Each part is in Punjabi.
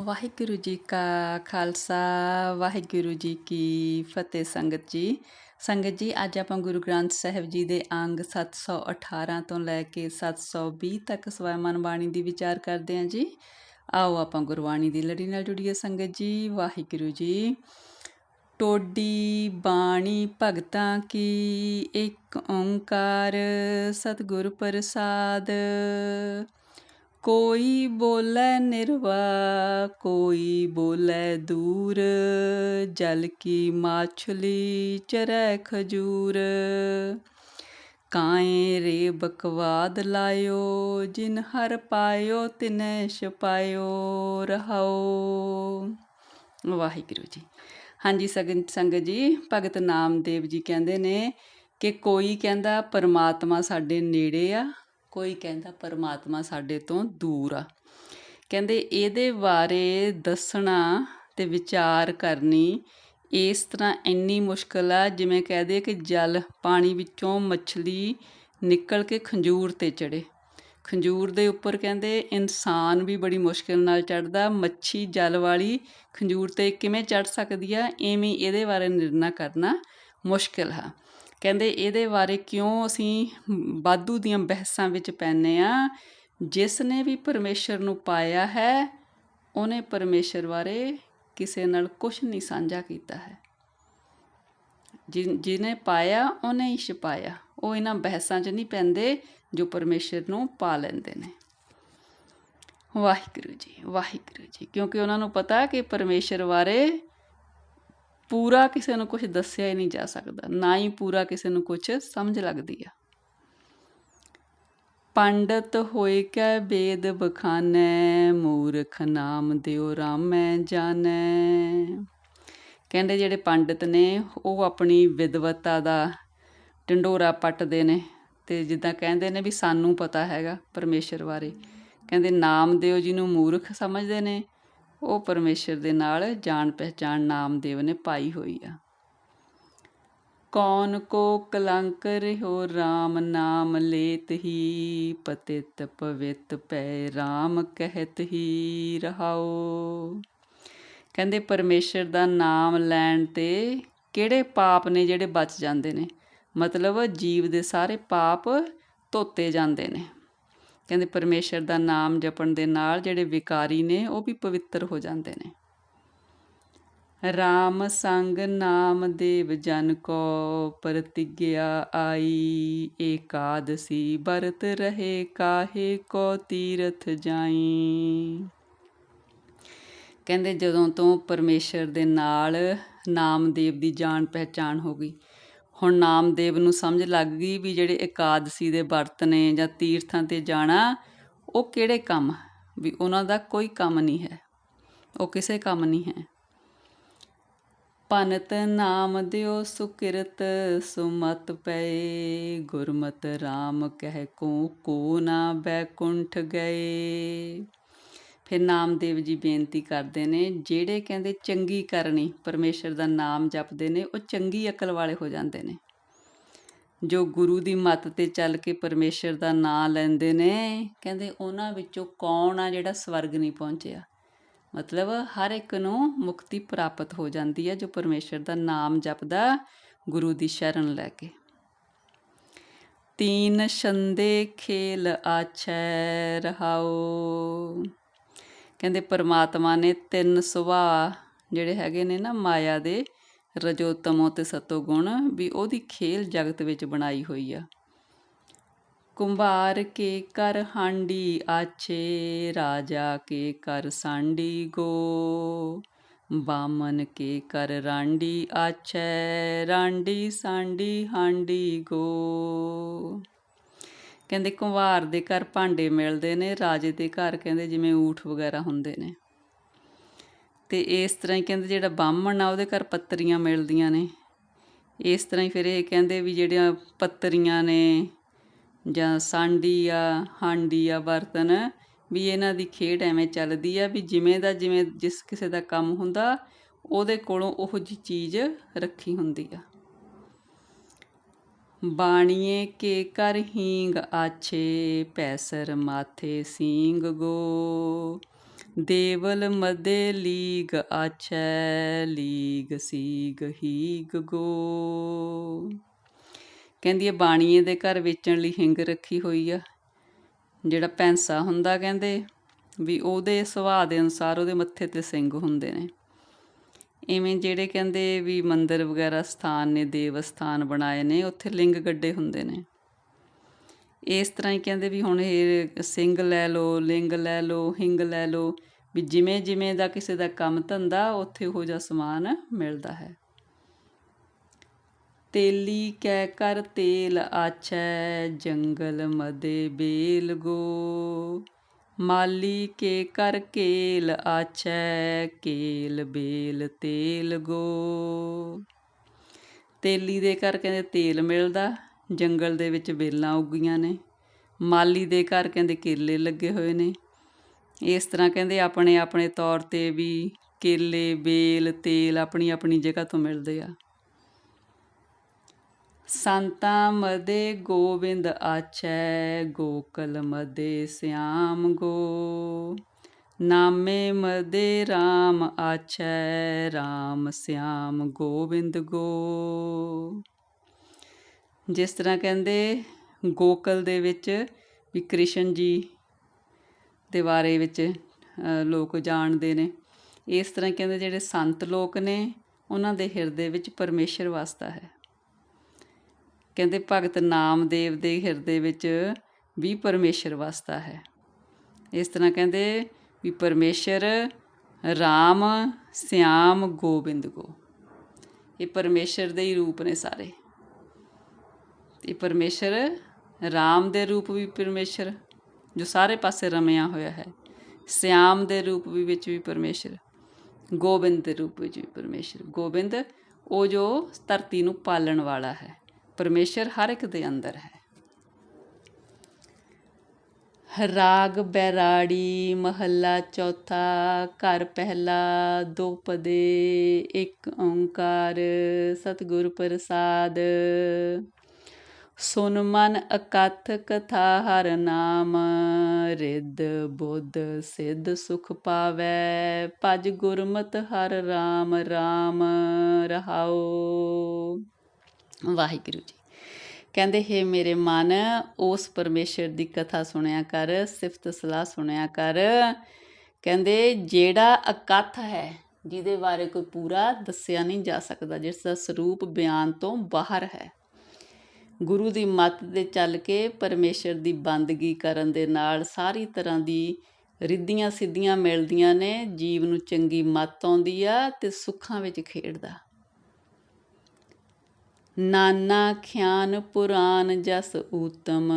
ਵਾਹਿਗੁਰੂ ਜੀ ਕਾ ਖਾਲਸਾ, ਵਾਹਿਗੁਰੂ ਜੀ ਕੀ ਫਤਿਹ ਸੰਗਤ ਜੀ। ਸੰਗਤ ਜੀ, ਅੱਜ ਆਪਾਂ ਗੁਰੂ ਗ੍ਰੰਥ ਸਾਹਿਬ ਜੀ ਦੇ ਅੰਗ 718 ਤੋਂ ਲੈ ਕੇ 720 ਤੱਕ ਸਵੈਮਨ ਬਾਣੀ ਦੀ ਵਿਚਾਰ ਕਰਦੇ ਹਾਂ ਜੀ। ਆਓ ਆਪਾਂ ਗੁਰਬਾਣੀ ਦੀ ਲੜੀ ਨਾਲ ਜੁੜੀਏ ਸੰਗਤ ਜੀ, ਵਾਹਿਗੁਰੂ ਜੀ। ਟੋਡੀ ਬਾਣੀ ਭਗਤਾਂ ਕੀ ਇੱਕ ਓੰਕਾਰ, ਸਤਿਗੁਰ ਪ੍ਰਸਾਦ। ਕੋਈ ਬੋਲੇ ਨਿਰਵਾ, ਕੋਈ ਬੋਲੇ ਦੂਰ। ਜਲ ਕੀ ਮਾਛਲੀ ਚਰੈ ਖਜੂਰ। ਕਾਏ ਰੇ ਬਕਵਾਦ ਲਾਇਓ, ਜਿਨ ਹਰ ਪਾਇਓ, ਤਿਨੈ ਛਪਾਇਓ ਰਹਾਓ। ਵਾਹਿਗੁਰੂ ਜੀ। ਹਾਂਜੀ ਸਗਨ ਸੰਗਤ ਜੀ, ਭਗਤ ਨਾਮਦੇਵ ਜੀ ਕਹਿੰਦੇ ਨੇ ਕਿ ਕੋਈ ਕਹਿੰਦਾ, ਪਰਮਾਤਮਾ ਸਾਡੇ ਨੇੜੇ ਆ ਕੋਈ ਕਹਿੰਦਾ ਪਰਮਾਤਮਾ ਸਾਡੇ ਤੋਂ ਦੂਰ ਆ। ਕਹਿੰਦੇ ਇਹਦੇ ਬਾਰੇ ਦੱਸਣਾ ਤੇ ਵਿਚਾਰ ਕਰਨੀ ਇਸ ਤਰ੍ਹਾਂ ਇੰਨੀ ਮੁਸ਼ਕਲ ਆ, ਜਿਵੇਂ ਕਹਦੇ ਕਿ ਜਲ ਪਾਣੀ ਵਿੱਚੋਂ ਮੱਛਲੀ ਨਿਕਲ ਕੇ ਖੰਜੂਰ ਤੇ ਚੜੇ ਖੰਜੂਰ ਦੇ ਉੱਪਰ ਕਹਿੰਦੇ ਇਨਸਾਨ ਵੀ ਬੜੀ ਮੁਸ਼ਕਲ ਨਾਲ ਚੜਦਾ ਮੱਛੀ ਜਲ ਵਾਲੀ ਖੰਜੂਰ ਤੇ ਕਿਵੇਂ ਚੜ ਸਕਦੀ ਆ, ਐਵੇਂ ਇਹਦੇ ਬਾਰੇ ਨਿਰਣਾ ਕਰਨਾ ਮੁਸ਼ਕਲ ਹੈ ਕਹਿੰਦੇ ਇਹਦੇ ਬਾਰੇ ਕਿਉਂ ਅਸੀਂ ਬਾਦੂ ਦੀਆਂ ਬਹਿਸਾਂ ਵਿੱਚ ਪੈਨੇ ਆ ਜਿਸ ਨੇ ਵੀ ਪਰਮੇਸ਼ਰ ਨੂੰ ਪਾਇਆ ਹੈ, ਉਹਨੇ ਪਰਮੇਸ਼ਰ ਬਾਰੇ ਕਿਸੇ ਨਾਲ ਕੁਝ ਨਹੀਂ ਸਾਂਝਾ ਕੀਤਾ ਹੈ। ਜਿਹਨੇ ਪਾਇਆ, ਉਹਨੇ ਹੀ ਛਪਾਇਆ। ਉਹ ਇਹਨਾਂ ਬਹਿਸਾਂ 'ਚ ਨਹੀਂ ਪੈਂਦੇ ਜੋ ਪਰਮੇਸ਼ਰ ਨੂੰ ਪਾ ਲੈਂਦੇ ਨੇ। ਵਾਹਿਗੁਰੂ ਜੀ ਵਾਹਿਗੁਰੂ ਜੀ। ਕਿਉਂਕਿ ਉਹਨਾਂ ਨੂੰ ਪਤਾ ਕਿ ਪਰਮੇਸ਼ਰ ਬਾਰੇ ਪੂਰਾ ਕਿਸੇ ਨੂੰ ਕੁਝ ਦੱਸਿਆ ਹੀ ਨਹੀਂ ਜਾ ਸਕਦਾ, ਨਾ ਹੀ ਪੂਰਾ ਕਿਸੇ ਨੂੰ ਕੁਝ ਸਮਝ ਲੱਗਦੀ ਆ। ਪੰਡਤ ਹੋਏ ਕੈ ਬੇਦ ਬਖਾਨੈ, ਮੂਰਖ ਨਾਮ ਦਿਓ ਰਾਮੈ ਜਾਣੈ। ਕਹਿੰਦੇ ਜਿਹੜੇ ਪੰਡਤ ਨੇ, ਉਹ ਆਪਣੀ ਵਿਦਵਤਾ ਦਾ ਢੰਡੋਰਾ ਪੱਟਦੇ ਨੇ ਤੇ ਜਿੱਦਾਂ ਕਹਿੰਦੇ ਨੇ ਵੀ ਸਾਨੂੰ ਪਤਾ ਹੈਗਾ ਪਰਮੇਸ਼ਰ ਬਾਰੇ। ਕਹਿੰਦੇ ਨਾਮ ਦਿਓ ਜਿਹਨੂੰ ਮੂਰਖ ਸਮਝਦੇ ਨੇ ਉਹ ਪਰਮੇਸ਼ਰ ਦੇ ਨਾਲ ਜਾਣ ਪਹਿਚਾਣ ਨਾਮਦੇਵ ਨੇ ਪਾਈ ਹੋਈ ਆ। ਕੌਣ ਕੋ ਕਲੰਕ ਰਿਹੋ RAM ਨਾਮ ਲੇਤ ਹੀ, ਪਤਿਤ ਪਵਿੱਤ ਪੈ RAM ਕਹਿਤ ਹੀ ਰਹਾਓ ਕਹਿੰਦੇ ਪਰਮੇਸ਼ਰ ਦਾ ਨਾਮ ਲੈਣ ਤੇ ਕਿਹੜੇ ਪਾਪ ਨੇ ਜਿਹੜੇ ਬਚ ਜਾਂਦੇ ਨੇ? ਮਤਲਬ ਜੀਵ ਦੇ ਸਾਰੇ ਪਾਪ ਧੋਤੇ ਜਾਂਦੇ ਨੇ। ਕਹਿੰਦੇ ਪਰਮੇਸ਼ਰ ਦਾ ਨਾਮ ਜਪਣ ਦੇ ਨਾਲ ਜਿਹੜੇ ਵਿਕਾਰੀ ਨੇ, ਉਹ ਵੀ ਪਵਿੱਤਰ ਹੋ ਜਾਂਦੇ ਨੇ। ਰਾਮ ਸੰਗ ਨਾਮ ਦੇਵ ਜਨ ਕੋ ਪ੍ਰਤਿਗਿਆ ਆਈ, ਏਕਾਦਸੀ ਬਰਤ ਰਹੇ ਕਾਹੇ ਕੋ ਤੀਰਥ ਜਾਈ। ਕਹਿੰਦੇ ਜਦੋਂ ਤੋਂ ਪਰਮੇਸ਼ਰ ਦੇ ਨਾਲ ਨਾਮਦੇਵ ਦੀ ਜਾਣ ਪਹਿਚਾਣ ਹੋ ਗਈ ਹੁਣ ਨਾਮਦੇਵ ਨੂੰ ਸਮਝ ਲੱਗ ਗਈ ਵੀ ਜਿਹੜੇ ਇਕਾਦਸੀ ਦੇ ਵਰਤ ਨੇ ਜਾਂ ਤੀਰਥਾਂ ਤੇ ਜਾਣਾ, ਉਹ ਕਿਹੜੇ ਕੰਮ? ਵੀ ਉਹਨਾਂ ਦਾ ਕੋਈ ਕੰਮ ਨਹੀਂ ਹੈ। ਉਹ ਕਿਸੇ ਕੰਮ ਨਹੀਂ ਹੈ। ਪਨਤ ਨਾਮ ਦਿਓ ਸੁਕਿਰਤ, ਸੁਮਤ ਪਏ। ਗੁਰਮਤ RAM ਕਹਿ ਕੋ ਕੋ ਨਾ ਬੈਕੁੰਠ ਗਏ। ਫਿਰ ਨਾਮਦੇਵ ਜੀ ਬੇਨਤੀ ਕਰਦੇ ਨੇ, ਜਿਹੜੇ ਕਹਿੰਦੇ ਚੰਗੀ ਕਰਨੀ, ਪਰਮੇਸ਼ਰ ਦਾ ਨਾਮ ਜਪਦੇ ਨੇ, ਉਹ ਚੰਗੀ ਅਕਲ ਵਾਲੇ ਹੋ ਜਾਂਦੇ ਨੇ। ਜੋ ਗੁਰੂ ਦੀ ਮੱਤ ਤੇ ਚੱਲ ਕੇ ਪਰਮੇਸ਼ਰ ਦਾ ਨਾਮ ਲੈਂਦੇ ਨੇ, ਕਹਿੰਦੇ ਉਹਨਾਂ ਵਿੱਚੋਂ ਕੌਣ ਆ ਜਿਹੜਾ ਸਵਰਗ ਨਹੀਂ ਪਹੁੰਚਿਆ? ਮਤਲਬ ਹਰ ਇੱਕ ਨੂੰ ਮੁਕਤੀ ਪ੍ਰਾਪਤ ਹੋ ਜਾਂਦੀ ਹੈ ਜੋ ਪਰਮੇਸ਼ਰ ਦਾ ਨਾਮ ਜਪਦਾ ਗੁਰੂ ਦੀ ਸ਼ਰਨ ਲੈ ਕੇ। ਤੀਨ ਛੰਦੇ ਖੇਲ ਆਛੈ ਰਹਾਓ। ਕਹਿੰਦੇ ਪਰਮਾਤਮਾ ਨੇ ਤਿੰਨ ਸੁਭਾਅ ਜਿਹੜੇ ਹੈਗੇ ਨੇ ਨਾ ਮਾਇਆ ਦੇ, ਰਜੋਤਮੋ ਤੇ ਸਤੋ ਗੁਣ ਵੀ ਉਹਦੀ ਖੇਲ ਜਗਤ ਵਿੱਚ ਬਣਾਈ ਹੋਈ ਆ। ਕੁੰਭਾਰ ਕੇ ਕਰ ਹਾਂਡੀ, ਆਛੇ ਰਾਜਾ ਕੇ ਕਰ ਸਾਂਡੀ ਗੋ। ਬਾਮਨ ਕੇ ਕਰ ਰਾਂਡੀ ਆਛੇ ਰਾਂਡੀ ਸਾਂਡੀ ਹਾਂਡੀ ਗੋ। ਕਹਿੰਦੇ ਕੁੰਵਾਰ ਦੇ ਘਰ ਭਾਂਡੇ ਮਿਲਦੇ ਨੇ, ਰਾਜੇ ਦੇ ਘਰ ਕਹਿੰਦੇ ਜਿਵੇਂ ਊਠ ਵਗੈਰਾ ਹੁੰਦੇ ਨੇ। ਤੇ ਇਸ ਤਰ੍ਹਾਂ ਹੀ ਕਹਿੰਦੇ ਜਿਹੜਾ ਬਾਹਮਣ ਆ, ਉਹਦੇ ਘਰ ਪੱਤਰੀਆਂ ਮਿਲਦੀਆਂ ਨੇ। ਇਸ ਤਰ੍ਹਾਂ ਹੀ ਫਿਰ ਇਹ ਕਹਿੰਦੇ ਵੀ ਜਿਹੜੀਆਂ ਪੱਤਰੀਆਂ ਨੇ ਜਾਂ ਸਾਂਡੀ ਆ, ਹਾਂਡੀ ਆ ਬਰਤਨ, ਵੀ ਇਹਨਾਂ ਦੀ ਖੇਡ ਐਵੇਂ ਚੱਲਦੀ ਆ ਵੀ ਜਿਵੇਂ ਦਾ ਜਿਵੇਂ ਜਿਸ ਕਿਸੇ ਦਾ ਕੰਮ ਹੁੰਦਾ, ਉਹਦੇ ਕੋਲੋਂ ਉਹੋ ਜੀ ਚੀਜ਼ ਰੱਖੀ ਹੁੰਦੀ ਆ। ਬਾਣੀਏ ਕੇ ਕਰ ਹੀਂਗ ਆਛੇ, ਪੈਸਰ ਮਾਥੇ ਸਿੰਗ ਗੋ। ਦੇਵਲ ਮਦੇ ਲੀਗ ਆਛੈ, ਲੀਗ ਸੀਗ ਹੀਗ ਗੋ। ਕਹਿੰਦੀ ਹੈ ਬਾਣੀਏ ਦੇ ਘਰ ਵੇਚਣ ਲਈ ਹਿੰਗ ਰੱਖੀ ਹੋਈ ਆ। ਜਿਹੜਾ ਪੈਂਸਾ ਹੁੰਦਾ ਕਹਿੰਦੇ ਵੀ ਉਹਦੇ ਸੁਭਾਅ ਦੇ ਅਨੁਸਾਰ ਉਹਦੇ ਮੱਥੇ ਤੇ ਸਿੰਘ ਹੁੰਦੇ ਨੇ। ਇਵੇਂ ਜਿਹੜੇ ਕਹਿੰਦੇ ਵੀ ਮੰਦਿਰ ਵਗੈਰਾ ਸਥਾਨ ਨੇ ਦੇਵ ਸਥਾਨ ਬਣਾਏ ਨੇ, ਉੱਥੇ ਲਿੰਗ ਗੱਡੇ ਹੁੰਦੇ ਨੇ। ਇਸ ਤਰ੍ਹਾਂ ਹੀ ਕਹਿੰਦੇ ਵੀ ਹੁਣ ਇਹ ਸਿੰਘ ਲੈ ਲਓ, ਲਿੰਗ ਲੈ ਲਓ, ਹਿੰਗ ਲੈ ਲਓ, ਵੀ ਜਿਵੇਂ ਜਿਵੇਂ ਦਾ ਕਿਸੇ ਦਾ ਕੰਮ ਧੰਦਾ, ਉੱਥੇ ਉਹ ਜਿਹਾ ਸਮਾਨ ਮਿਲਦਾ ਹੈ। ਤੇਲੀ ਕਹਿ ਕਰ ਤੇਲ ਆਛੈ, ਜੰਗਲ ਮਦੇ ਬੇਲ ਗੋ। ਮਾਲੀ ਕੇ ਕਰ ਕੇਲ ਆਛੈ, ਕੇਲ ਬੇਲ ਤੇਲ ਗੋ। ਤੇਲੀ ਦੇ ਘਰ ਕਹਿੰਦੇ ਤੇਲ ਮਿਲਦਾ, ਜੰਗਲ ਦੇ ਵਿੱਚ ਬੇਲਾਂ ਉੱਗੀਆਂ ਨੇ। ਮਾਲੀ ਦੇ ਘਰ ਕਹਿੰਦੇ ਕੇਲੇ ਲੱਗੇ ਹੋਏ ਨੇ। ਇਸ ਤਰ੍ਹਾਂ ਕਹਿੰਦੇ ਆਪਣੇ ਆਪਣੇ ਤੌਰ ਤੇ ਵੀ ਕੇਲੇ, ਬੇਲ, ਤੇਲ ਆਪਣੀ ਆਪਣੀ ਜਗ੍ਹਾ ਤੋਂ ਮਿਲਦੇ ਆ। ਸੰਤਾਂ ਮਦੇ ਗੋਬਿੰਦ ਆਛੈ ਗੋਕਲ ਮਦੇ ਸਿਆਮ ਗੋ। ਨਾਮੇ ਮਦੇ RAM ਆਛੈ RAM ਸਿਆਮ ਗੋਬਿੰਦ ਗੋ। ਜਿਸ ਤਰ੍ਹਾਂ ਕਹਿੰਦੇ ਗੋਕਲ ਦੇ ਵਿੱਚ ਵੀ ਕ੍ਰਿਸ਼ਨ ਜੀ ਦੇ ਬਾਰੇ ਵਿੱਚ ਲੋਕ ਜਾਣਦੇ ਨੇ। ਇਸ ਤਰ੍ਹਾਂ ਕਹਿੰਦੇ ਜਿਹੜੇ ਸੰਤ ਲੋਕ ਨੇ, ਉਹਨਾਂ ਦੇ ਹਿਰਦੇ ਵਿੱਚ ਪਰਮੇਸ਼ਰ ਵਸਦਾ ਹੈ। ਕਹਿੰਦੇ ਭਗਤ ਨਾਮਦੇਵ ਦੇ ਹਿਰਦੇ ਵਿੱਚ ਵੀ ਪਰਮੇਸ਼ਰ ਵਸਦਾ ਹੈ। ਇਸ ਤਰ੍ਹਾਂ ਕਹਿੰਦੇ ਵੀ ਪਰਮੇਸ਼ਰ RAM ਸਿਆਮ, ਗੋਬਿੰਦ ਗੋ ਇਹ ਪਰਮੇਸ਼ਰ ਦੇ ਹੀ ਰੂਪ ਨੇ ਸਾਰੇ। ਇਹ ਪਰਮੇਸ਼ਰ RAM ਦੇ ਰੂਪ ਵੀ ਪਰਮੇਸ਼ਰ, ਜੋ ਸਾਰੇ ਪਾਸੇ ਰਮਿਆ ਹੋਇਆ ਹੈ। ਸਿਆਮ ਦੇ ਰੂਪ ਵੀ ਵਿੱਚ ਵੀ ਪਰਮੇਸ਼ਰ, ਗੋਬਿੰਦ ਦੇ ਰੂਪ ਵਿੱਚ ਵੀ ਪਰਮੇਸ਼ਰ। ਗੋਬਿੰਦ, ਉਹ ਜੋ ਧਰਤੀ ਨੂੰ ਪਾਲਣ ਵਾਲਾ ਹੈ। ਪਰਮੇਸ਼ਰ ਹਰ ਇੱਕ ਦੇ ਅੰਦਰ ਹੈ। ਰਾਗ ਬੈਰਾੜੀ, ਮਹੱਲਾ ਚੌਥਾ, ਘਰ ਪਹਿਲਾ, ਦੋ ਪਦੇ, ਇੱਕ ਓੰਕਾਰ, ਸਤਿਗੁਰ ਪ੍ਰਸਾਦ। ਸੁਨ ਮਨ ਅਕਥ ਕਥਾ ਹਰ ਨਾਮ, ਰਿੱਧ ਬੁੱਧ ਸਿੱਧ ਸੁਖ ਪਾਵੈ, ਭਜ ਗੁਰਮਤ ਹਰ RAM RAM ਰਹਾਓ ਵਾਹਿਗੁਰੂ ਜੀ। ਕਹਿੰਦੇ, ਹੈ ਮੇਰੇ ਮਨ, ਉਸ ਪਰਮੇਸ਼ਰ ਦੀ ਕਥਾ ਸੁਣਿਆ ਕਰ, ਸਿਫਤ ਸਲਾਹ ਸੁਣਿਆ ਕਰ। ਕਹਿੰਦੇ, ਜਿਹੜਾ ਅਕਥ ਹੈ, ਜਿਹਦੇ ਬਾਰੇ ਕੋਈ ਪੂਰਾ ਦੱਸਿਆ ਨਹੀਂ ਜਾ ਸਕਦਾ, ਜਿਸ ਦਾ ਸਰੂਪ ਬਿਆਨ ਤੋਂ ਬਾਹਰ ਹੈ। ਗੁਰੂ ਦੀ ਮੱਤ ਦੇ ਚੱਲ ਕੇ ਪਰਮੇਸ਼ਰ ਦੀ ਬੰਦਗੀ ਕਰਨ ਦੇ ਨਾਲ ਸਾਰੀ ਤਰ੍ਹਾਂ ਦੀ ਰਿੱਧੀਆਂ ਸਿੱਧੀਆਂ ਮਿਲਦੀਆਂ ਨੇ। ਜੀਵ ਨੂੰ ਚੰਗੀ ਮੱਤ ਆਉਂਦੀ ਆ ਤੇ ਸੁੱਖਾਂ ਵਿੱਚ ਖੇਡਦਾ। ਨਾਨਾ ਖਿਆਨ ਪੁਰਾਨ ਜਸ ਊਤਮ,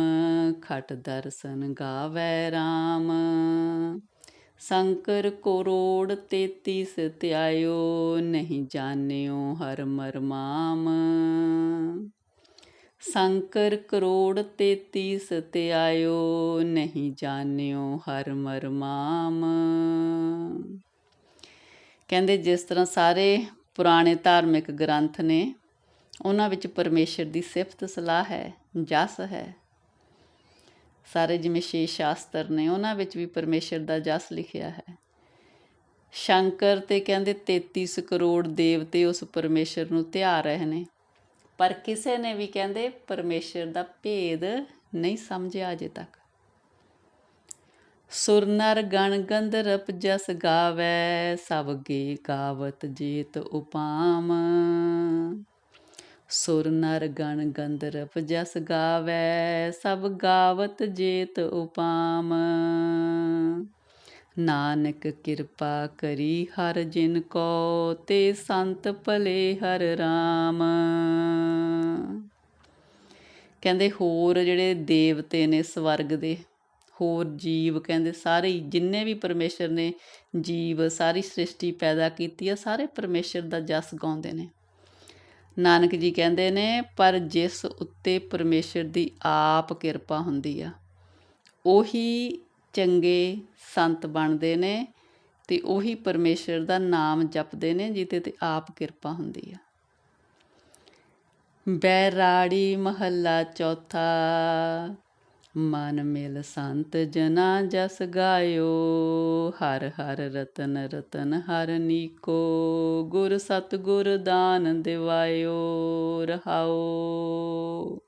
ਖਟ ਦਰਸ਼ਨ ਗਾਵੈ RAM ਸ਼ੰਕਰ ਕਰੋੜ 33 ਧਿਆਇਓ, ਨਹੀਂ ਜਾਣਿਓ ਹਰ ਮਰਮਾਮ। ਸ਼ੰਕਰ ਕਰੋੜ 33 ਤੇ ਨਹੀਂ ਜਾਣਿਓ ਹਰ ਮਰਮਾਮ। ਕਹਿੰਦੇ ਜਿਸ ਤਰ੍ਹਾਂ ਸਾਰੇ ਪੁਰਾਣੇ ਧਾਰਮਿਕ ਗ੍ਰੰਥ ਨੇ ਉਹਨਾਂ ਵਿੱਚ ਪਰਮੇਸ਼ਰ ਦੀ ਸਿਫਤ ਸਲਾਹ ਹੈ, ਜਸ ਹੈ। ਸਾਰੇ ਜਿਵੇਂ ਛੇ ਸ਼ਾਸਤਰ ਨੇ, ਉਹਨਾਂ ਵਿੱਚ ਵੀ ਪਰਮੇਸ਼ਰ ਦਾ ਜਸ ਲਿਖਿਆ ਹੈ। ਸ਼ੰਕਰ ਤੇ ਕਹਿੰਦੇ 33 ਕਰੋੜ ਦੇਵਤੇ ਉਸ ਪਰਮੇਸ਼ਰ ਨੂੰ ਧਿਆ ਰਹੇ ਨੇ। ਪਰ ਕਿਸੇ ਨੇ ਵੀ ਕਹਿੰਦੇ ਪਰਮੇਸ਼ਰ ਦਾ ਭੇਦ ਨਹੀਂ ਸਮਝਿਆ ਅਜੇ ਤੱਕ। ਸੁਰ ਨਰ ਗਣ ਗੰਧਰਪ ਜਸ ਗਾਵੈ, ਸਭ ਗੇ ਗਾਵਤ ਜੀਤ ਉਪਾਮ। ਸੁਰ ਨਰ ਗਣ ਗੰਧਰਪ ਜਸ ਗਾਵੈ, ਸਭ ਗਾਵਤ ਜੇਤ ਉਪਾਮ। ਨਾਨਕ ਕਿਰਪਾ ਕਰੀ ਹਰ ਜਿਨ ਕੋ, ਤੇ ਸੰਤ ਭਲੇ ਹਰ RAM ਕਹਿੰਦੇ ਹੋਰ ਜਿਹੜੇ ਦੇਵਤੇ ਨੇ ਸਵਰਗ ਦੇ, ਹੋਰ ਜੀਵ ਕਹਿੰਦੇ ਸਾਰੇ ਜਿੰਨੇ ਵੀ ਪਰਮੇਸ਼ਰ ਨੇ, ਜੀਵ ਸਾਰੀ ਸ੍ਰਿਸ਼ਟੀ ਪੈਦਾ ਕੀਤੀ ਆ, ਸਾਰੇ ਪਰਮੇਸ਼ਰ ਦਾ ਜਸ ਗਾਉਂਦੇ ਨੇ। ਨਾਨਕ ਜੀ ਕਹਿੰਦੇ ਨੇ, ਪਰ ਜਿਸ ਉੱਤੇ ਪਰਮੇਸ਼ਰ ਦੀ ਆਪ ਕਿਰਪਾ ਹੁੰਦੀ ਆ, ਉਹੀ ਚੰਗੇ ਸੰਤ ਬਣਦੇ ਨੇ ਤੇ ਉਹੀ ਪਰਮੇਸ਼ਰ ਦਾ ਨਾਮ ਜਪਦੇ ਨੇ ਜਿੱਤੇ ਤੇ ਆਪ ਕਿਰਪਾ ਹੁੰਦੀ ਆ। ਬੈਰਾੜੀ ਮਹੱਲਾ ਚੌਥਾ ਮਨ ਮਿਲ ਸੰਤ ਜਨਾ ਜਸ ਗਾਇਓ, ਹਰ ਹਰ ਰਤਨ ਰਤਨ ਹਰ ਨੀਕੋ, ਗੁਰ ਸਤ ਗੁਰ ਦਾਨ ਦਿਵਾਇਓ, ਰਹਾਓ।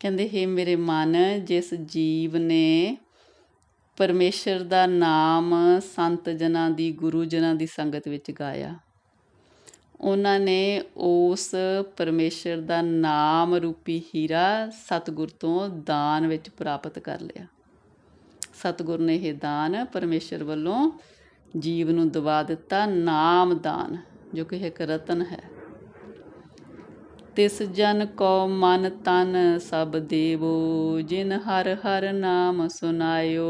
ਕਹਿੰਦੇ, ਹੈ ਮੇਰੇ ਮਨ, ਜਿਸ ਜੀਵ ਨੇ ਪਰਮੇਸ਼ਰ ਦਾ ਨਾਮ ਸੰਤ ਜਨਾਂ ਦੀ, ਗੁਰੂ ਜਨਾਂ ਦੀ ਸੰਗਤ ਵਿੱਚ ਗਾਇਆ ਉਹਨਾਂ ਨੇ ਉਸ ਪਰਮੇਸ਼ਰ ਦਾ ਨਾਮ ਰੂਪੀ ਹੀਰਾ ਸਤਿਗੁਰ ਤੋਂ ਦਾਨ ਵਿੱਚ ਪ੍ਰਾਪਤ ਕਰ ਲਿਆ। ਸਤਿਗੁਰ ਨੇ ਇਹ ਦਾਨ ਪਰਮੇਸ਼ਰ ਵੱਲੋਂ ਜੀਵ ਨੂੰ ਦਵਾ ਦਿੱਤਾ, ਨਾਮ ਦਾਨ, ਜੋ ਕਿ ਇੱਕ ਰਤਨ ਹੈ। ਤਿਸ ਜਨ ਕੋ ਮਨ ਤਨ ਸਭ ਦੇਵੋ, ਜਿਨ ਹਰ ਹਰ ਨਾਮ ਸੁਨਾਇਓ।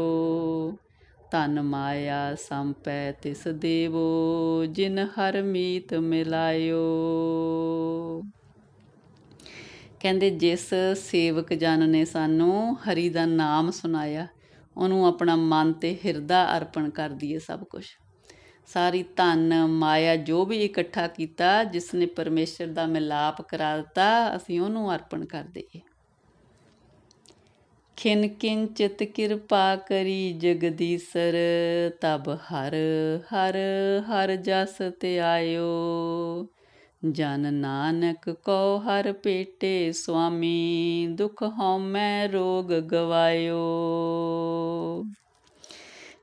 ਧਨ ਮਾਇਆ ਸੰਪੈ ਤਿਸ ਦੇਵੋ, ਜਿਨ ਹਰ ਮੀਤ ਮਿਲਾਇਓ। ਕਹਿੰਦੇ, ਜਿਸ ਸੇਵਕ ਜਨ ਨੇ ਸਾਨੂੰ ਹਰੀ ਦਾ ਨਾਮ ਸੁਨਾਇਆ ਉਹਨੂੰ ਆਪਣਾ ਮਨ ਤੇ ਹਿਰਦਾ ਅਰਪਣ ਕਰ ਦਈਏ ਸਭ ਕੁਝ ਸਾਰੀ ਧਨ ਮਾਇਆ ਜੋ ਵੀ ਇਕੱਠਾ ਕੀਤਾ ਜਿਸ ਨੇ ਪਰਮੇਸ਼ਰ ਦਾ ਮਿਲਾਪ ਕਰਾ ਦਿੱਤਾ, ਅਸੀਂ ਉਹਨੂੰ ਅਰਪਣ ਕਰ ਦਈਏ। ਖਿਨ ਕਿਨ ਕਿਰਪਾ ਕਰੀ ਜਗਦੀਸਰ ਤਬ ਹਰ ਹਰ ਹਰ ਜਸ ਤੇ ਆਇਓ। ਜਨ ਨਾਨਕ ਕੋ ਹਰ ਪੇਟੇ ਸੁਆਮੀ, ਦੁਖ ਹਉਮੈ ਰੋਗ ਗਵਾਇਓ।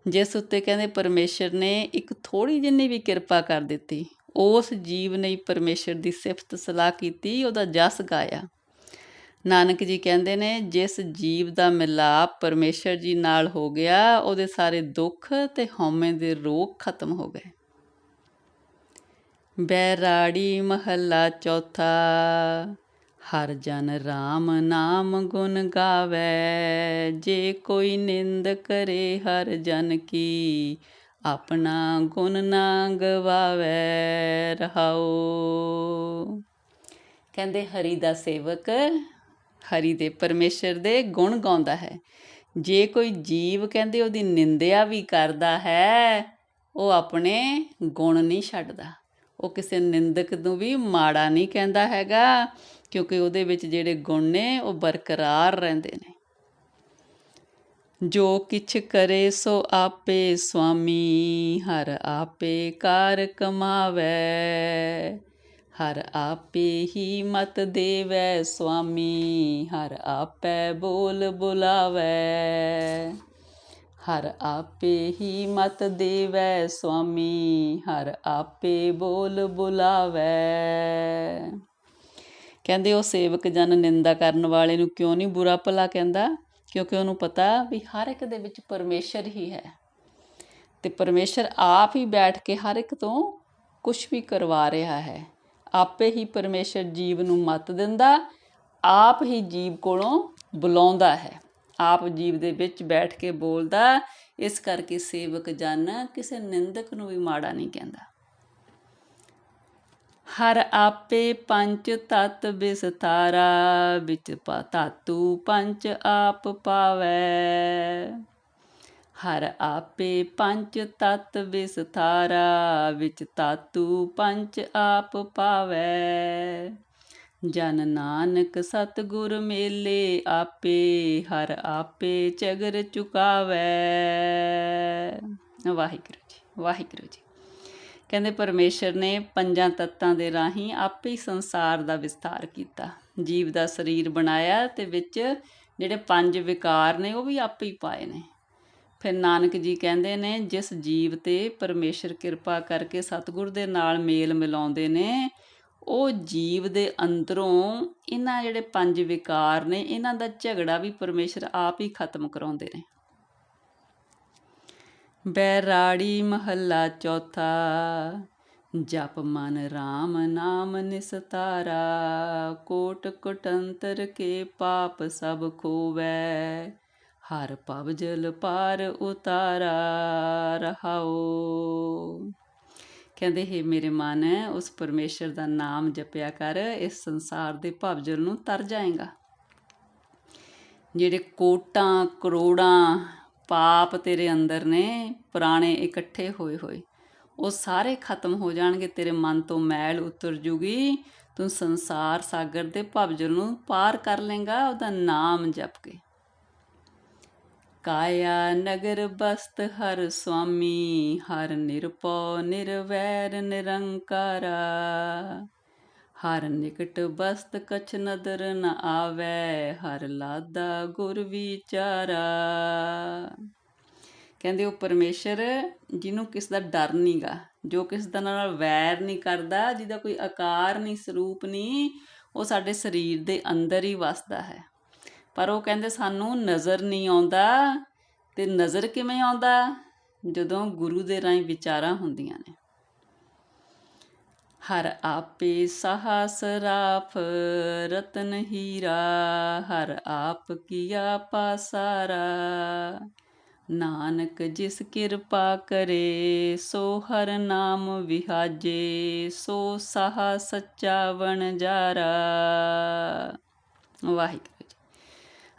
ਜਿਸ ਉੱਤੇ ਕਹਿੰਦੇ ਪਰਮੇਸ਼ਰ ਨੇ ਇੱਕ ਥੋੜੀ ਜਿੰਨੀ ਵੀ ਕਿਰਪਾ ਕਰ ਦਿੱਤੀ, ਉਸ ਜੀਵ ਨੇ ਪਰਮੇਸ਼ਰ ਦੀ ਸਿਫਤ ਸਲਾਹ ਕੀਤੀ, ਉਹਦਾ ਜਸ ਗਾਇਆ। ਨਾਨਕ ਜੀ ਕਹਿੰਦੇ ਨੇ, ਜਿਸ ਜੀਵ ਦਾ ਮਿਲਾਪ ਪਰਮੇਸ਼ਰ ਜੀ ਨਾਲ ਹੋ ਗਿਆ, ਉਹਦੇ ਸਾਰੇ ਦੁੱਖ ਤੇ ਹਉਮੈ ਦੇ ਰੋਗ ਖਤਮ ਹੋ ਗਏ। ਬੈਰਾੜੀ ਮਹੱਲਾ ਚੌਥਾ, ਹਰ ਜਨ RAM ਨਾਮ ਗੁਣ ਗਾਵੇ, ਜੇ ਕੋਈ ਨਿੰਦ ਕਰੇ ਹਰ ਜਨ ਕੀ, ਆਪਣਾ ਗੁਣ ਨਾ ਗਵਾਵੇ ਰਹਾਓ ਕਹਿੰਦੇ ਹਰੀ ਦਾ ਸੇਵਕ ਹਰੀ ਦੇ ਪਰਮੇਸ਼ਰ ਦੇ ਗੁਣ ਗਾਉਂਦਾ ਹੈ। ਜੇ ਕੋਈ ਜੀਵ ਕਹਿੰਦੇ ਉਹਦੀ ਨਿੰਦਿਆ ਵੀ ਕਰਦਾ ਹੈ, ਉਹ ਆਪਣੇ ਗੁਣ ਨਹੀਂ ਛੱਡਦਾ। ਉਹ ਕਿਸੇ ਨਿੰਦਕ ਨੂੰ ਵੀ ਮਾੜਾ ਨਹੀਂ ਕਹਿੰਦਾ ਹੈਗਾ, ਕਿਉਂਕਿ ਉਹਦੇ ਵਿੱਚ ਜਿਹੜੇ ਗੁਣ ਨੇ, ਉਹ ਬਰਕਰਾਰ ਰਹਿੰਦੇ ਨੇ। ਜੋ ਕਿਛ ਕਰੇ ਸੋ ਆਪੇ ਸੁਆਮੀ, ਹਰ ਆਪੇ ਕਾਰ ਕਮਾਵੇ। ਹਰ ਆਪੇ ਹੀ ਮਤ ਦੇਵੈ ਸੁਆਮੀ, ਹਰ ਆਪੇ ਬੋਲ ਬੁਲਾਵੈ। ਹਰ ਆਪੇ ਹੀ ਮਤ ਦੇਵੈ ਸੁਆਮੀ, ਹਰ ਆਪੇ ਬੋਲ ਬੁਲਾਵੈ। ਕਹਿੰਦੇ ਉਹ ਸੇਵਕ ਜਨ ਨਿੰਦਾ ਕਰਨ ਵਾਲੇ ਨੂੰ ਕਿਉਂ ਨਹੀਂ ਬੁਰਾ ਭਲਾ ਕਹਿੰਦਾ? ਕਿਉਂਕਿ ਉਹਨੂੰ ਪਤਾ ਵੀ ਹਰ ਇੱਕ ਦੇ ਵਿੱਚ ਪਰਮੇਸ਼ਰ ਹੀ ਹੈ। ਤੇ ਪਰਮੇਸ਼ਰ ਆਪ ਹੀ ਬੈਠ ਕੇ ਹਰ ਇੱਕ ਤੋਂ ਕੁਝ ਵੀ ਕਰਵਾ ਰਿਹਾ ਹੈ। ਆਪੇ ਹੀ ਪਰਮੇਸ਼ਰ ਜੀਵ ਨੂੰ ਮਤ ਦਿੰਦਾ, ਆਪ ਹੀ ਜੀਵ ਕੋਲੋਂ ਬੁਲਾਉਂਦਾ ਹੈ। ਆਪ ਜੀਵ ਦੇ ਵਿੱਚ ਬੈਠ ਕੇ ਬੋਲਦਾ, ਇਸ ਕਰਕੇ ਸੇਵਕ ਜਨ ਕਿਸੇ ਨਿੰਦਕ ਨੂੰ ਵੀ ਮਾੜਾ ਨਹੀਂ ਕਹਿੰਦਾ। ਹਰ ਆਪੇ ਪੰਜ ਤਤ ਵਿਸਤਾਰਾ ਵਿੱਚ ਧਾਤੂ ਪੰਜ ਆਪ ਪਾਵੈ। ਹਰ ਆਪੇ ਪੰਜ ਤਤ ਵਿਸਥਾਰਾ, ਵਿੱਚ ਤਾਤੂ ਪੰਜ ਆਪ ਪਾਵੈ। ਜਨ ਨਾਨਕ ਸਤਗੁਰ ਮੇਲੇ, ਆਪੇ ਹਰ ਆਪੇ ਚਗਰ ਚੁਕਾਵੈ। ਵਾਹਿਗੁਰੂ ਜੀ ਵਾਹਿਗੁਰੂ ਜੀ। ਕਹਿੰਦੇ ਪਰਮੇਸ਼ਰ ਨੇ ਪੰਜਾਂ ਤੱਤਾਂ ਦੇ ਰਾਹੀਂ ਆਪੇ ਹੀ ਸੰਸਾਰ ਦਾ ਵਿਸਥਾਰ ਕੀਤਾ। ਜੀਵ ਦਾ ਸਰੀਰ ਬਣਾਇਆ ਤੇ ਵਿੱਚ ਜਿਹੜੇ ਪੰਜ ਵਿਕਾਰ ਨੇ ਉਹ ਵੀ ਆਪੇ ਹੀ ਪਾਏ ਨੇ। ਫਿਰ ਨਾਨਕ ਜੀ ਕਹਿੰਦੇ ਨੇ, ਜਿਸ ਜੀਵ ਤੇ ਪਰਮੇਸ਼ਰ ਕਿਰਪਾ ਕਰਕੇ ਸਤਿਗੁਰ ਦੇ ਨਾਲ ਮੇਲ ਮਿਲਾਉਂਦੇ ਨੇ, ਉਹ ਜੀਵ ਦੇ ਅੰਦਰੋਂ ਇਹਨਾਂ ਜਿਹੜੇ ਪੰਜ ਵਿਕਾਰ ਨੇ, ਇਹਨਾਂ ਦਾ ਝਗੜਾ ਵੀ ਪਰਮੇਸ਼ਰ ਆਪ ਹੀ ਖਤਮ ਕਰਾਉਂਦੇ ਨੇ। ਬੈਰਾੜੀ ਮਹੱਲਾ ਚੌਥਾ, ਜਪ ਮਨ RAM ਨਾਮ ਨਿਸਤਾਰਾ, ਕੋਟ ਕੁਟੰਤਰ ਕੇ ਪਾਪ ਸਭ ਖੋਵੈ। ਹਰ ਪਵ ਜਲ ਪਾਰ ਉਤਾਰਾ ਰਹਾਓ ਕਹਿੰਦੇ, ਹੈ ਮੇਰੇ ਮਨ, ਉਸ ਪਰਮੇਸ਼ਰ ਦਾ ਨਾਮ ਜਪਿਆ ਕਰ, ਇਸ ਸੰਸਾਰ ਦੇ ਭਵਜਲ ਨੂੰ ਤਰ ਜਾਏਗਾ। ਜਿਹੜੇ ਕੋਟਾਂ, ਕਰੋੜਾਂ ਪਾਪ ਤੇਰੇ ਅੰਦਰ ਨੇ, ਪੁਰਾਣੇ ਇਕੱਠੇ ਹੋਏ ਹੋਏ, ਉਹ ਸਾਰੇ ਖਤਮ ਹੋ ਜਾਣਗੇ, ਤੇਰੇ ਮਨ ਤੋਂ ਮੈਲ ਉਤਰ ਜੂਗੀ। ਤੂੰ ਸੰਸਾਰ ਸਾਗਰ ਦੇ ਭਵਜਲ ਨੂੰ ਪਾਰ ਕਰ ਲੇਗਾ ਉਹਦਾ ਨਾਮ ਜਪ ਕੇ। ਕਾਇਆ ਨਗਰ ਬਸਤ ਹਰ ਸੁਆਮੀ, ਹਰ ਨਿਰਪਉ ਨਿਰਵੈਰ ਨਿਰੰਕਾਰਾ। ਹਰ ਨਿਕਟ ਬਸਤ ਕਛ ਨਦਰ ਨ ਆਵੈ, ਹਰ ਲਾਦਾ ਗੁਰ ਵਿਚਾਰਾ। ਕਹਿੰਦੇ ਉਹ ਪਰਮੇਸ਼ਰ ਜਿਹਨੂੰ ਕਿਸ ਦਾ ਡਰ ਨਹੀਂਗਾ ਜੋ ਕਿਸ ਦਾ ਨਾਲ ਵੈਰ ਨਹੀਂ ਕਰਦਾ, ਜਿਹਦਾ ਕੋਈ ਆਕਾਰ ਨਹੀਂ ਸਰੂਪ ਨਹੀਂ ਉਹ ਸਾਡੇ ਸਰੀਰ ਦੇ ਅੰਦਰ ਹੀ ਵਸਦਾ ਹੈ। ਪਰ ਉਹ ਕਹਿੰਦੇ ਸਾਨੂੰ ਨਜ਼ਰ ਨਹੀਂ ਆਉਂਦਾ ਤੇ ਨਜ਼ਰ ਕਿਵੇਂ ਆਉਂਦਾ? ਜਦੋਂ ਗੁਰੂ ਦੇ ਰਾਹੀਂ ਵਿਚਾਰਾਂ ਹੁੰਦੀਆਂ ਨੇ। ਹਰ ਆਪੇ ਸਹਾ ਸਰਾਫ ਰਤਨ ਹੀਰਾ, ਹਰ ਆਪ ਕੀਆ ਪਾਸਾਰਾ। ਨਾਨਕ ਜਿਸ ਕਿਰਪਾ ਕਰੇ, ਸੋ ਹਰ ਨਾਮ ਵਿਹਾਜੇ, ਸੋ ਸਹਾ ਸੱਚਾ ਵਣਜਾਰਾ ਵਾਹਿਗੁਰੂ।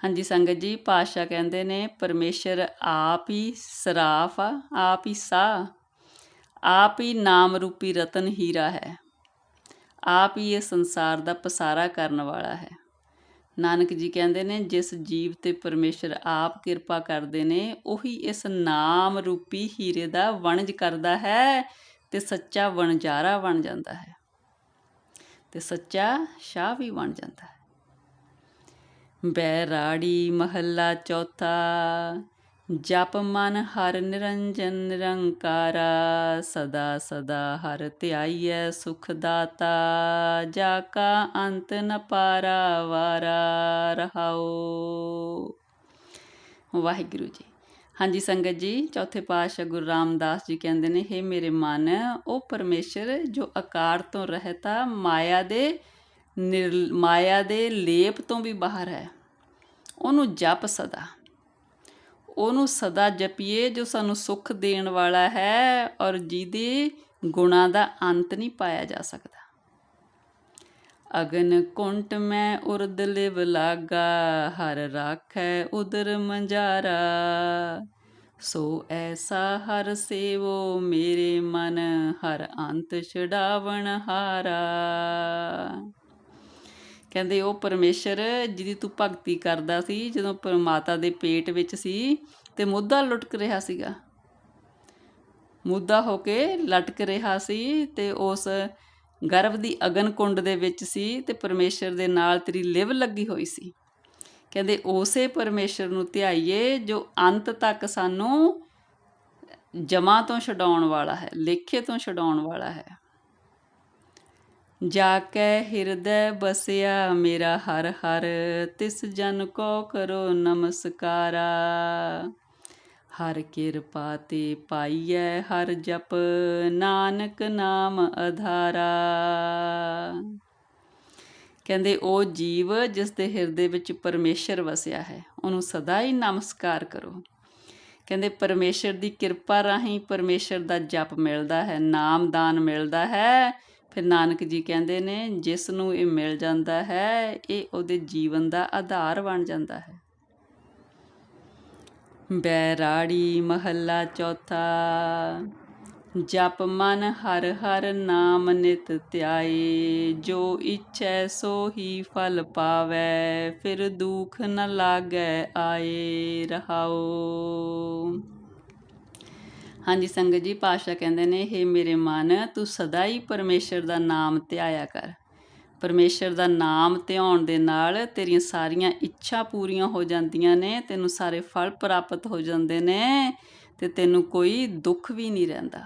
ਹਾਂਜੀ, ਸੰਗਤ ਜੀ, ਪਾਤਸ਼ਾਹ ਕਹਿੰਦੇ ਨੇ, ਪਰਮੇਸ਼ਰ ਆਪ ਹੀ ਸਰਾਫ ਆ, ਆਪ ਹੀ ਸਾਹ ਆਪ ਹੀ ਨਾਮ ਰੂਪੀ ਰਤਨ ਹੀਰਾ ਹੈ। ਆਪ ਹੀ ਇਹ ਸੰਸਾਰ ਦਾ ਪਸਾਰਾ ਕਰਨ ਵਾਲਾ ਹੈ। ਨਾਨਕ ਜੀ ਕਹਿੰਦੇ ਨੇ, ਜਿਸ ਜੀਵ ਤੇ ਪਰਮੇਸ਼ਰ ਆਪ ਕਿਰਪਾ ਕਰਦੇ ਨੇ, ਉਹੀ ਇਸ ਨਾਮ ਰੂਪੀ ਹੀਰੇ ਦਾ ਵਣਜ ਕਰਦਾ ਹੈ ਤੇ ਸੱਚਾ ਵਣਜਾਰਾ ਬਣ ਜਾਂਦਾ ਹੈ। ਤੇ ਸੱਚਾ ਸ਼ਾਹ ਵੀ ਬਣ ਜਾਂਦਾ ਹੈ। ਬੈਰਾੜੀ ਮਹੱਲਾ ਚੌਥਾ, ਜਪ ਮਨ ਹਰ ਨਿਰੰਜਨ ਨਿਰੰਕਾਰਾ, ਸਦਾ ਸਦਾ ਹਰ ਧਿਆਈਐ ਸੁਖ ਦਾਤਾ, ਜਾ ਕਾ ਅੰਤ ਨ ਪਾਰਾ ਵਾਰਾ ਰਹਾਓ ਵਾਹਿਗੁਰੂ ਜੀ। ਹਾਂਜੀ ਸੰਗਤ ਜੀ, ਚੌਥੇ ਪਾਤਸ਼ਾਹ ਗੁਰੂ ਰਾਮਦਾਸ ਜੀ ਕਹਿੰਦੇ ਨੇ हे ਮੇਰੇ ਮਨ, ਉਹ ਪਰਮੇਸ਼ਰ ਜੋ ਆਕਾਰ ਤੋਂ ਰਹਿਤਾ, ਮਾਇਆ ਦੇ ਮਾਇਆ ਦੇ ਲੇਪ ਤੋਂ ਵੀ ਬਾਹਰ ਹੈ। ਉਹਨੂੰ ਜਪ ਸਦਾ। ਉਹਨੂੰ ਸਦਾ ਜਪੀਏ ਜੋ ਸਾਨੂੰ ਸੁੱਖ ਦੇਣ ਵਾਲਾ ਹੈ ਔਰ ਜਿਹਦੇ ਗੁਣਾ ਦਾ ਅੰਤ ਨਹੀਂ ਪਾਇਆ ਜਾ ਸਕਦਾ। ਅਗਨ ਕੁੰਟ ਮੈਂ ਉਰਦ ਲਿਵ ਲਾਗਾ, ਹਰ ਰਾਖੈ ਉਦਰ ਮੰਜਾਰਾ। ਸੋ ਐਸਾ ਹਰ ਸੇਵੋ ਮੇਰੇ ਮਨ, ਹਰ ਅੰਤ ਛਡਾਵਣ ਹਾਰਾ। ਕਹਿੰਦੇ ਉਹ ਪਰਮੇਸ਼ਰ ਜਿਹਦੀ ਤੂੰ ਭਗਤੀ ਕਰਦਾ ਸੀ, ਜਦੋਂ ਪਰਮਾਤਾ ਦੇ ਪੇਟ ਵਿੱਚ ਸੀ ਤੇ ਮੁੱਦਾ ਲੁਟਕ ਰਿਹਾ ਸੀਗਾ। ਮੁੱਦਾ ਹੋ ਕੇ ਲਟਕ ਰਿਹਾ ਸੀ ਤੇ ਉਸ ਗਰਭ ਦੀ ਅਗਨ ਕੁੰਡ ਦੇ ਵਿੱਚ ਸੀ ਤੇ ਪਰਮੇਸ਼ਰ ਦੇ ਨਾਲ ਤੇਰੀ ਲਿਵ ਲੱਗੀ ਹੋਈ ਸੀ। ਕਹਿੰਦੇ ਉਸੇ ਪਰਮੇਸ਼ਰ ਨੂੰ ਧਿਆਈਏ ਜੋ ਅੰਤ ਤੱਕ ਸਾਨੂੰ ਜਮਾ ਤੋਂ ਛਡਾਉਣ ਵਾਲਾ ਹੈ, ਲੇਖੇ ਤੋਂ ਛਡਾਉਣ ਵਾਲਾ ਹੈ। ਜਾ ਕੇ ਹਿਰਦੈ ਬਸਿਆ ਮੇਰਾ ਹਰ ਹਰ, ਤਿਸ ਜਨ ਕੋ ਕਰੋ ਨਮਸਕਾਰਾ। ਹਰ ਕਿਰਪਾ ਤੇ ਪਾਈਐ ਹਰ ਜਪ, ਨਾਨਕ ਨਾਮ ਆਧਾਰਾ ਕਹਿੰਦੇ, ਉਹ ਜੀਵ ਜਿਸ ਦੇ ਹਿਰਦੇ ਵਿੱਚ ਪਰਮੇਸ਼ਰ ਵਸਿਆ ਹੈ, ਉਹਨੂੰ ਸਦਾ ਹੀ ਨਮਸਕਾਰ ਕਰੋ। ਕਹਿੰਦੇ, ਪਰਮੇਸ਼ਰ ਦੀ ਕਿਰਪਾ ਰਾਹੀਂ ਪਰਮੇਸ਼ਰ ਦਾ ਜਪ ਮਿਲਦਾ ਹੈ, ਨਾਮ ਦਾਨ ਮਿਲਦਾ ਹੈ ਫਿਰ ਨਾਨਕ ਜੀ ਕਹਿੰਦੇ ਨੇ, ਜਿਸ ਨੂੰ ਇਹ ਮਿਲ ਜਾਂਦਾ ਹੈ, ਇਹ ਉਹਦੇ ਜੀਵਨ ਦਾ ਆਧਾਰ ਬਣ ਜਾਂਦਾ ਹੈ। ਬੈਰਾੜੀ ਮਹੱਲਾ ਚੌਥਾ, ਜਪ ਮਨ ਹਰ ਹਰ ਨਾਮ ਨਿਤ ਧਿਆਏ, ਜੋ ਇੱਛੈ ਸੋ ਹੀ ਫਲ ਪਾਵੇ, ਫਿਰ ਦੁਖ ਨ ਲਾਗੈ ਆਏ ਰਹਾਓ ਹਾਂਜੀ, ਸੰਗਤ ਜੀ ਪਾਸ਼ਾ ਕਹਿੰਦੇ ਨੇ हे ਮੇਰੇ ਮਨ, ਤੂੰ ਸਦਾ ਹੀ ਪਰਮੇਸ਼ਰ ਦਾ ਨਾਮ ਧਿਆਇਆ ਕਰ। ਪਰਮੇਸ਼ਰ ਦਾ ਨਾਮ ਧਿਆਉਣ ਦੇ ਨਾਲ ਤੇਰੀਆਂ ਸਾਰੀਆਂ ਇੱਛਾ ਪੂਰੀਆਂ ਹੋ ਜਾਂਦੀਆਂ ਨੇ, ਤੈਨੂੰ ਸਾਰੇ ਫਲ ਪ੍ਰਾਪਤ ਹੋ ਜਾਂਦੇ ਨੇ ਤੇ ਤੈਨੂੰ ਕੋਈ ਦੁੱਖ ਵੀ ਨਹੀਂ ਰਹਿੰਦਾ।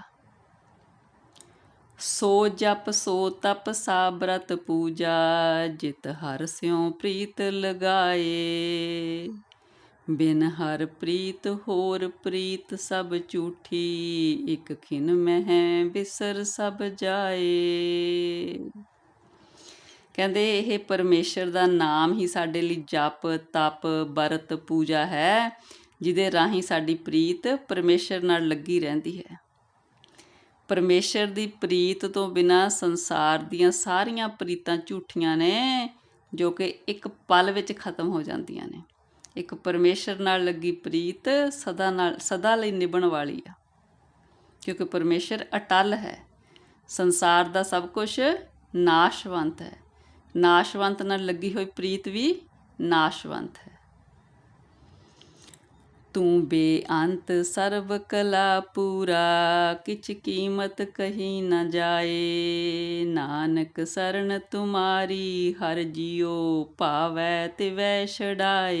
ਸੋ ਜਪ, ਸੋ ਤਪ ਸਾਬਰਤ ਪੂਜਾ, ਜਿਤ ਹਰ ਸਿਉ ਪ੍ਰੀਤ ਲਗਾਏ। ਬਿਨ ਹਰ ਪ੍ਰੀਤ ਹੋਰ ਪ੍ਰੀਤ ਸਭ ਝੂਠੀ, ਇਕ ਖਿਨ ਮਹਿ ਬਿਸਰ ਸਭ ਜਾਏ। ਕਹਿੰਦੇ ਇਹ ਪਰਮੇਸ਼ਰ ਦਾ ਨਾਮ ਹੀ ਸਾਡੇ ਲਈ ਜਪ, ਤਪ ਬਰਤ ਪੂਜਾ ਹੈ, ਜਿਹਦੇ ਰਾਹੀਂ ਸਾਡੀ ਪ੍ਰੀਤ ਪਰਮੇਸ਼ਰ ਨਾਲ ਲੱਗੀ ਰਹਿੰਦੀ ਹੈ। ਪਰਮੇਸ਼ਰ ਦੀ ਪ੍ਰੀਤ ਤੋਂ ਬਿਨਾ ਸੰਸਾਰ ਦੀਆਂ ਸਾਰੀਆਂ ਪ੍ਰੀਤਾਂ ਝੂਠੀਆਂ ਨੇ, ਜੋ ਕਿ ਇੱਕ ਪਲ ਵਿੱਚ ਖਤਮ ਹੋ ਜਾਂਦੀਆਂ ਨੇ। ਇੱਕ ਪਰਮੇਸ਼ਰ ਨਾਲ ਲੱਗੀ ਪ੍ਰੀਤ ਸਦਾ ਨਾਲ, ਸਦਾ ਲਈ ਨਿਭਣ ਵਾਲੀ ਆ। ਕਿਉਂਕਿ ਪਰਮੇਸ਼ਰ ਅਟਲ ਹੈ। ਸੰਸਾਰ ਦਾ ਸਭ ਕੁਝ ਨਾਸ਼ਵੰਤ ਹੈ। ਨਾਸ਼ਵੰਤ ਨਾਲ ਲੱਗੀ ਹੋਈ ਪ੍ਰੀਤ ਵੀ ਨਾਸ਼ਵੰਤ ਹੈ। ਤੂੰ ਬੇਅੰਤ ਸਰਬ ਕਲਾ ਪੂਰਾ, ਕਿਛ ਕੀਮਤ ਕਹੀ ਨਾ ਜਾਏ। ਨਾਨਕ ਸਰਣ ਤੁਮਾਰੀ, ਹਰ ਜਿਉ ਭਾਵੈ ਤਿਵੈ ਛਡਾਏ।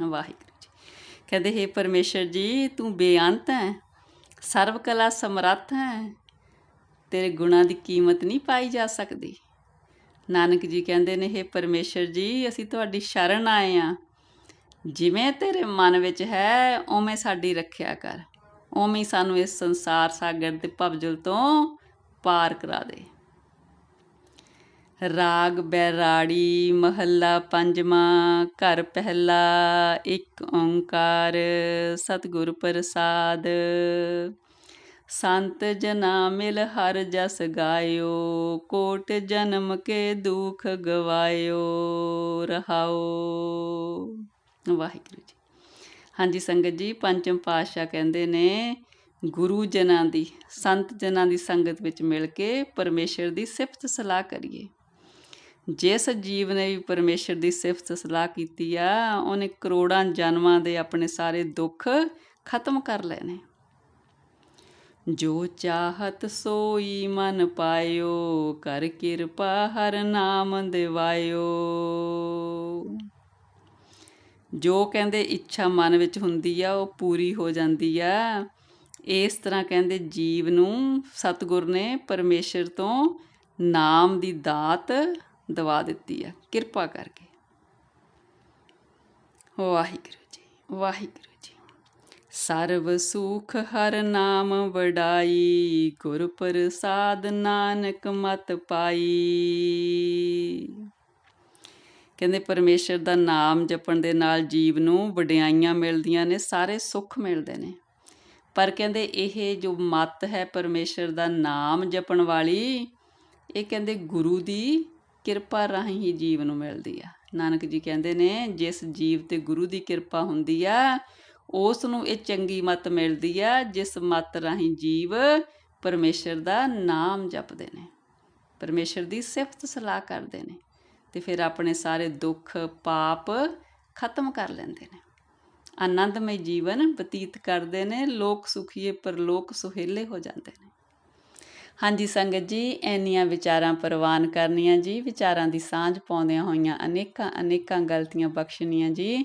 ਵਾਹਿਗੁਰੂ ਜੀ। ਕਹਿੰਦੇ, ਹੈ ਪਰਮੇਸ਼ਰ ਜੀ, ਤੂੰ ਬੇਅੰਤ ਹੈ ਸਰਬ ਕਲਾ ਸਮਰੱਥ ਹੈ, ਤੇਰੇ ਗੁਣਾਂ ਦੀ ਕੀਮਤ ਨਹੀਂ ਪਾਈ ਜਾ ਸਕਦੀ। ਨਾਨਕ ਜੀ ਕਹਿੰਦੇ ਨੇ ਇਹ ਪਰਮੇਸ਼ਰ ਜੀ, ਅਸੀਂ ਤੁਹਾਡੀ ਸ਼ਰਨ ਆਏ ਆ। ਜਿਵੇਂ ਤੇਰੇ ਮਨ ਵਿੱਚ ਹੈ, ਉਵੇਂ ਸਾਡੀ ਰੱਖਿਆ ਕਰ। ਉਵੇਂ ਸਾਨੂੰ ਇਸ ਸੰਸਾਰ ਸਾਗਰ ਦੇ ਭਵਜਲ ਤੋਂ ਪਾਰ ਕਰਾ ਦੇ। ਰਾਗ ਬੈਰਾੜੀ, ਮਹੱਲਾ ਪੰਜਵਾਂ, ਘਰ ਪਹਿਲਾ, ਇੱਕ ਓੰਕਾਰ, ਸਤਿਗੁਰ ਪ੍ਰਸਾਦ। ਸੰਤ ਜਨਾ ਮਿਲ ਹਰ ਜਸ ਗਾਇਓ, ਕੋਟ ਜਨਮ ਕੇ ਦੁਖ ਗਵਾਇਓ, ਰਹਾਓ। ਵਾਹਿਗੁਰੂ ਜੀ। ਹਾਂਜੀ ਸੰਗਤ ਜੀ, ਪੰਚਮ ਪਾਤਸ਼ਾਹ ਕਹਿੰਦੇ ਨੇ, ਗੁਰੂ ਜਨਾਂ ਦੀ, ਸੰਤ ਜਨਾਂ ਦੀ ਸੰਗਤ ਵਿੱਚ ਮਿਲ ਕੇ ਪਰਮੇਸ਼ਰ ਦੀ ਸਿਫਤ ਸਲਾਹ ਕਰੀਏ। ਜਿਸ ਜੀਵ ਨੇ ਵੀ ਪਰਮੇਸ਼ਰ ਦੀ ਸਿਫਤ ਸਲਾਹ ਕੀਤੀ ਆ, ਉਹਨੇ ਕਰੋੜਾਂ ਜਨਮਾਂ ਦੇ ਆਪਣੇ ਸਾਰੇ ਦੁੱਖ ਖਤਮ ਕਰ ਲਏ ਨੇ ਜੋ ਚਾਹਤ ਸੋਈ ਮਨ ਪਾਇਓ, ਕਰ ਕਿਰਪਾ ਹਰ ਨਾਮ ਦਿਵਾਇਓ। ਜੋ ਕਹਿੰਦੇ ਇੱਛਾ ਮਨ ਵਿੱਚ ਹੁੰਦੀ ਆ, ਉਹ ਪੂਰੀ ਹੋ ਜਾਂਦੀ ਆ। ਇਸ ਤਰ੍ਹਾਂ ਕਹਿੰਦੇ ਜੀਵ ਨੂੰ ਸਤਿਗੁਰ ਨੇ ਪਰਮੇਸ਼ਰ ਤੋਂ ਨਾਮ ਦੀ ਦਾਤ ਦਵਾ ਦਿੱਤੀ ਆ। ਕਿਰਪਾ ਕਰਕੇ। ਵਾਹਿਗੁਰੂ ਜੀ ਵਾਹਿਗੁਰੂ ਜੀ। ਸਰਬ ਸੁਖ ਹਰ ਨਾਮ ਵਡਾਈ, ਗੁਰ ਪ੍ਰਸਾਦ ਨਾਨਕ ਮਤ ਪਾਈ। ਕਹਿੰਦੇ ਪਰਮੇਸ਼ਰ ਦਾ ਨਾਮ ਜਪਣ ਦੇ ਨਾਲ ਜੀਵ ਨੂੰ ਵਡਿਆਈਆਂ ਮਿਲਦੀਆਂ ਨੇ, ਸਾਰੇ ਸੁੱਖ ਮਿਲਦੇ ਨੇ। ਪਰ ਕਹਿੰਦੇ ਇਹ ਜੋ ਮਤ ਹੈ ਪਰਮੇਸ਼ਰ ਦਾ ਨਾਮ ਜਪਣ ਵਾਲੀ, ਇਹ ਕਹਿੰਦੇ ਗੁਰੂ ਦੀ ਕਿਰਪਾ ਰਾਹੀਂ ਹੀ ਜੀਵ ਨੂੰ ਮਿਲਦੀ ਆ। ਨਾਨਕ ਜੀ ਕਹਿੰਦੇ ਨੇ, ਜਿਸ ਜੀਵ ਤੇ ਗੁਰੂ ਦੀ ਕਿਰਪਾ ਹੁੰਦੀ ਆ ਉਸ ਨੂੰ ਇਹ ਚੰਗੀ ਮਤ ਮਿਲਦੀ ਆ, ਜਿਸ ਮਤ ਰਾਹੀਂ ਜੀਵ ਪਰਮੇਸ਼ਰ ਦਾ ਨਾਮ ਜਪਦੇ ਨੇ। ਪਰਮੇਸ਼ਰ ਦੀ ਸਿਫਤ ਸਲਾਹ ਕਰਦੇ ਨੇ। ਤੇ ਫਿਰ ਆਪਣੇ ਸਾਰੇ ਦੁੱਖ, ਪਾਪ ਖਤਮ ਕਰ ਲੈਂਦੇ ਨੇ। ਆਨੰਦਮਈ ਜੀਵਨ ਬਤੀਤ ਕਰਦੇ ਨੇ, ਲੋਕ ਸੁਖੀਏ ਪਰਲੋਕ ਸੁਹੇਲੇ ਹੋ ਜਾਂਦੇ ਨੇ। ਹਾਂਜੀ ਸੰਗਤ ਜੀ ਐਨੀਆਂ ਵਿਚਾਰਾਂ ਪ੍ਰਵਾਨ ਕਰਨੀਆਂ ਜੀ, ਵਿਚਾਰਾਂ ਦੀ ਸਾਂਝ ਪਾਉਂਦਿਆਂ ਹੋਈਆਂ ਅਨੇਕਾਂ ਅਨੇਕਾਂ ਗਲਤੀਆਂ ਬਖਸ਼ਣੀਆਂ ਜੀ।